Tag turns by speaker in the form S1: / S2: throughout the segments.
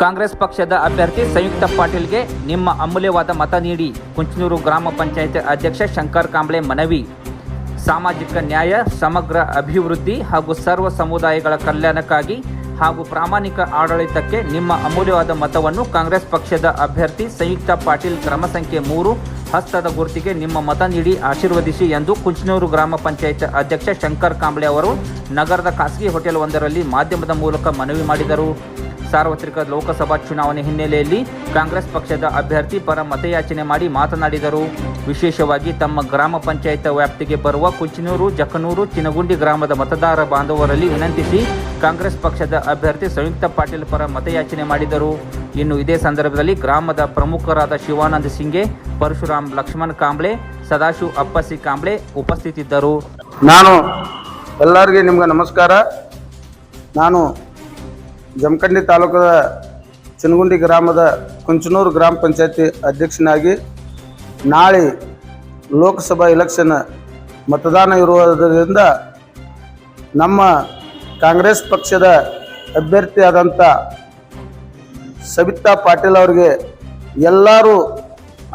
S1: ಕಾಂಗ್ರೆಸ್ ಪಕ್ಷದ ಅಭ್ಯರ್ಥಿ ಸಂಯುಕ್ತ ಪಾಟೀಲ್ಗೆ ನಿಮ್ಮ ಅಮೂಲ್ಯವಾದ ಮತ ನೀಡಿ ಕುಂಚನೂರು ಗ್ರಾಮ ಪಂಚಾಯತ್ ಅಧ್ಯಕ್ಷ ಶಂಕರ್ ಕಾಂಬ್ಳೆ ಮನವಿ. ಸಾಮಾಜಿಕ ನ್ಯಾಯ, ಸಮಗ್ರ ಅಭಿವೃದ್ಧಿ ಹಾಗೂ ಸರ್ವ ಸಮುದಾಯಗಳ ಕಲ್ಯಾಣಕ್ಕಾಗಿ ಹಾಗೂ ಪ್ರಾಮಾಣಿಕ ಆಡಳಿತಕ್ಕೆ ನಿಮ್ಮ ಅಮೂಲ್ಯವಾದ ಮತವನ್ನು ಕಾಂಗ್ರೆಸ್ ಪಕ್ಷದ ಅಭ್ಯರ್ಥಿ ಸಂಯುಕ್ತ ಪಾಟೀಲ್ ಕ್ರಮ ಸಂಖ್ಯೆ ಮೂರು ಹಸ್ತದ ಗುರುತಿಗೆ ನಿಮ್ಮ ಮತ ನೀಡಿ ಆಶೀರ್ವದಿಸಿ ಎಂದು ಕುಂಚನೂರು ಗ್ರಾಮ ಪಂಚಾಯತ್ ಅಧ್ಯಕ್ಷ ಶಂಕರ್ ಕಾಂಬ್ಳೆ ಅವರು ನಗರದ ಖಾಸಗಿ ಹೋಟೆಲ್ ಒಂದರಲ್ಲಿ ಮಾಧ್ಯಮದ ಮೂಲಕ ಮನವಿ ಮಾಡಿದರು. ಸಾರ್ವತ್ರಿಕ ಲೋಕಸಭಾ ಚುನಾವಣೆ ಹಿನ್ನೆಲೆಯಲ್ಲಿ ಕಾಂಗ್ರೆಸ್ ಪಕ್ಷದ ಅಭ್ಯರ್ಥಿ ಪರ ಮತಯಾಚನೆ ಮಾಡಿ ಮಾತನಾಡಿದರು. ವಿಶೇಷವಾಗಿ ತಮ್ಮ ಗ್ರಾಮ ಪಂಚಾಯತ್ ವ್ಯಾಪ್ತಿಗೆ ಬರುವ ಕುಚ್ಚನೂರು ಜಕನೂರು, ಚಿನಗುಂಡಿ ಗ್ರಾಮದ ಮತದಾರ ಬಾಂಧವರಲ್ಲಿ ವಿನಂತಿಸಿ ಕಾಂಗ್ರೆಸ್ ಪಕ್ಷದ ಅಭ್ಯರ್ಥಿ ಸಂಯುಕ್ತ ಪಾಟೀಲ್ ಪರ ಮತಯಾಚನೆ ಮಾಡಿದರು. ಇನ್ನು ಇದೇ ಸಂದರ್ಭದಲ್ಲಿ ಗ್ರಾಮದ ಪ್ರಮುಖರಾದ ಶಿವಾನಂದ ಸಿಂಗೆ ಪರಶುರಾಮ್ ಲಕ್ಷ್ಮಣ್ ಕಾಂಬ್ಳೆ, ಸದಾಶಿವ್ ಅಪ್ಪಸಿ ಕಾಂಬ್ಳೆ ಉಪಸ್ಥಿತಿದ್ದರು.
S2: ನಾನು ಎಲ್ಲರಿಗೆ ನಿಮ್ಗೆ ನಮಸ್ಕಾರ. ನಾನು ಜಮಖಂಡಿ ತಾಲೂಕದ ಚಿನಗುಂಡಿ ಗ್ರಾಮದ ಕುಂಚನೂರು ಗ್ರಾಮ ಪಂಚಾಯತಿ ಅಧ್ಯಕ್ಷನಾಗಿ ನಾಳೆ ಲೋಕಸಭಾ ಎಲೆಕ್ಷನ್ ಮತದಾನ ಇರುವುದರಿಂದ ನಮ್ಮ ಕಾಂಗ್ರೆಸ್ ಪಕ್ಷದ ಅಭ್ಯರ್ಥಿಯಾದಂಥ ಸವಿತಾ ಪಾಟೀಲ್ ಅವರಿಗೆ ಎಲ್ಲರೂ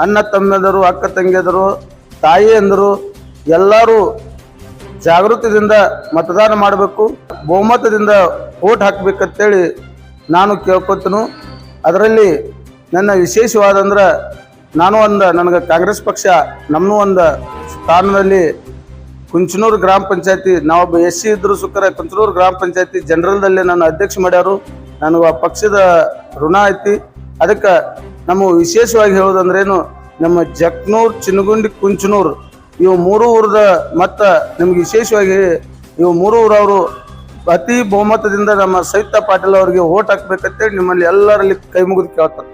S2: ಅಣ್ಣ ತಮ್ಮಂದರು, ಅಕ್ಕ ತಂಗಿಯದರು ತಾಯಿಯಂದರು ಎಲ್ಲರೂ ಜಾಗೃತದಿಂದ ಮತದಾನ ಮಾಡಬೇಕು. ಬಹುಮತದಿಂದ ಓಟ್ ಹಾಕ್ಬೇಕಂತೇಳಿ ನಾನು ಕೇಳ್ಕೊತೀನಿ. ಅದರಲ್ಲಿ ನನ್ನ ವಿಶೇಷವಾದಂದ್ರೆ ನಾನು ಒಂದು, ನನಗೆ ಕಾಂಗ್ರೆಸ್ ಪಕ್ಷ ನಮ್ಮನ್ನೂ ಒಂದು ಸ್ಥಾನದಲ್ಲಿ ಕುಂಚನೂರು ಗ್ರಾಮ ಪಂಚಾಯತಿ, ನಾವೊಬ್ಬ ಎಸ್ ಸಿ ಇದ್ರು ಸುಖರ ಕುಂಚನೂರು ಗ್ರಾಮ ಪಂಚಾಯತಿ ಜನರಲ್ದಲ್ಲಿ ನನ್ನ ಅಧ್ಯಕ್ಷ ಮಾಡ್ಯಾರು. ನನಗೆ ಆ ಪಕ್ಷದ ಋಣ ಐತಿ. ಅದಕ್ಕೆ ನಮ್ಮ ವಿಶೇಷವಾಗಿ ಹೇಳೋದಂದ್ರೇನು ನಮ್ಮ ಜಕ್ನೂರ್ ಚಿನಗುಂಡಿ ಕುಂಚನೂರು, ಇವು ಮೂರು ಊರದ ಮತ್ತು ನಿಮ್ಗೆ ವಿಶೇಷವಾಗಿ ಇವು ಮೂರು ಊರವರು ಅತಿ ಬಹುಮತದಿಂದ ನಮ್ಮ ಸವಿತಾ ಪಾಟೀಲ್ ಅವರಿಗೆ ಓಟ್ ಹಾಕ್ಬೇಕಂತೇಳಿ ನಿಮ್ಮಲ್ಲಿ ಎಲ್ಲರಲ್ಲಿ ಕೈ ಮುಗಿದು ಕೇಳ್ತಾರೆ.